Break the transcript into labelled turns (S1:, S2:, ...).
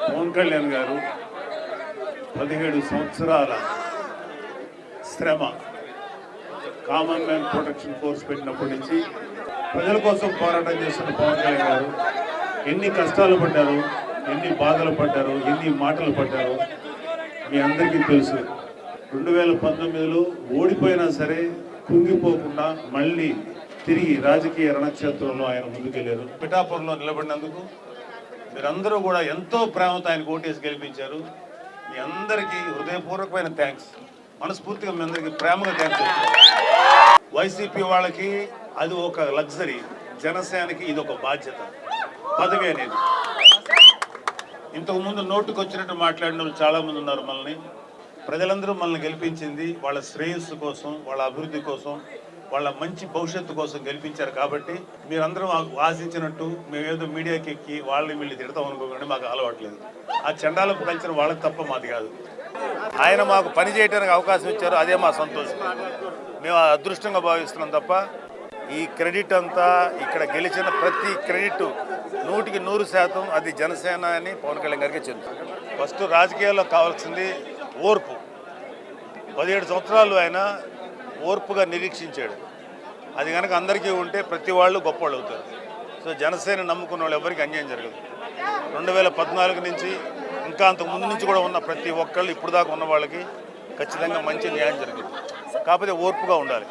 S1: పవన్ కళ్యాణ్ గారు పదిహేడు సంవత్సరాల శ్రమ కామన్ మ్యాన్ ప్రొటెక్షన్ ఫోర్స్ పెట్టినప్పటి నుంచి ప్రజల కోసం పోరాటం చేస్తున్న పవన్ కళ్యాణ్ గారు ఎన్ని కష్టాలు పడ్డారు ఎన్ని బాధలు పడ్డారు ఎన్ని మాటలు పడ్డారు మీ అందరికీ తెలుసు. రెండు వేల పంతొమ్మిదిలో ఓడిపోయినా సరే కుంగిపోకుండా మళ్ళీ తిరిగి రాజకీయ రణక్షేత్రంలో ఆయన ముందుకెళ్ళారు. పిఠాపురంలో నిలబడినందుకు మీరందరూ కూడా ఎంతో ప్రేమతో ఆయన ఓటేసి గెలిపించారు. మీ అందరికీ హృదయపూర్వకమైన థ్యాంక్స్ మనస్ఫూర్తిగా మీ అందరికీ ప్రేమగా థ్యాంక్స్ వైసీపీ వాళ్ళకి అది ఒక లగ్జరీ జనసేనకి ఇది ఒక బాధ్యత. పదవి అనేది. ఇంతకుముందు నోటుకు వచ్చినట్టు మాట్లాడిన వాళ్ళు చాలా మంది ఉన్నారు మనల్ని. ప్రజలందరూ మనల్ని గెలిపించింది వాళ్ళ శ్రేయస్సు కోసం వాళ్ళ అభివృద్ధి కోసం. వాళ్ళ మంచి భవిష్యత్తు కోసం గెలిపించారు కాబట్టి మీరందరూ ఆశించినట్టు మేమేదో మీడియాకి ఎక్కి వాళ్ళని వీళ్ళు తిడతాం అనుకోకండి మాకు అలవాట్లేదు. ఆ చండాలపు కల్చర్ వాళ్ళకి తప్ప మాది కాదు. ఆయన మాకు పని చేయడానికి అవకాశం ఇచ్చారు అదే మా సంతోషం. మేము అదృష్టంగా భావిస్తున్నాం తప్ప ఈ క్రెడిట్ అంతా ఇక్కడ గెలిచిన ప్రతి క్రెడిట్ నూటికి నూరు శాతం అది జనసేన అని పవన్ కళ్యాణ్ గారికి చెందుతుంది ఫస్ట్ రాజకీయాల్లో కావాల్సింది ఓర్పు. పదిహేడు సంవత్సరాలు ఆయన ఓర్పుగా నిరీక్షించాడు. అది కనుక అందరికీ ఉంటే ప్రతి వాళ్ళు గొప్పవాళ్ళు అవుతారు. సో జనసేన నమ్ముకున్న వాళ్ళు ఎవరికి అన్యాయం జరగదు. రెండు వేల పద్నాలుగు నుంచి ఇంకా అంతకు ముందు నుంచి కూడా ఉన్న ప్రతి ఒక్కళ్ళు ఇప్పుడు దాకా ఉన్న వాళ్ళకి ఖచ్చితంగా మంచి న్యాయం జరుగుతుంది. కాకపోతే ఓర్పుగా ఉండాలి.